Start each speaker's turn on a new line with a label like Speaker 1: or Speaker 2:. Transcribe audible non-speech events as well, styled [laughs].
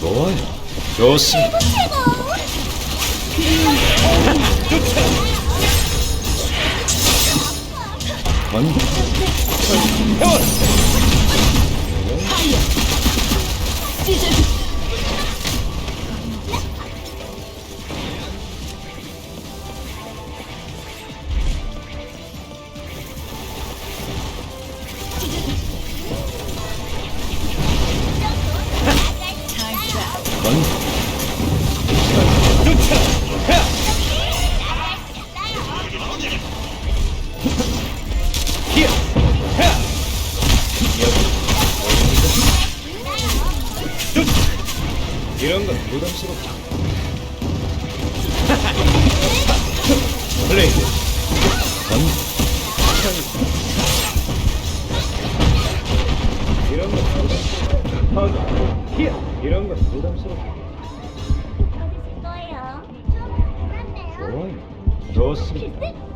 Speaker 1: 좋아요. 좋습니다. 완전 히어! 이런 건 부담스럽다. [laughs] 플레이. 전. 이런 건 부담스럽다. 히어! 이런 건 부담스럽다.
Speaker 2: 어디실 거예요?
Speaker 1: 좋아요. 좋습니다.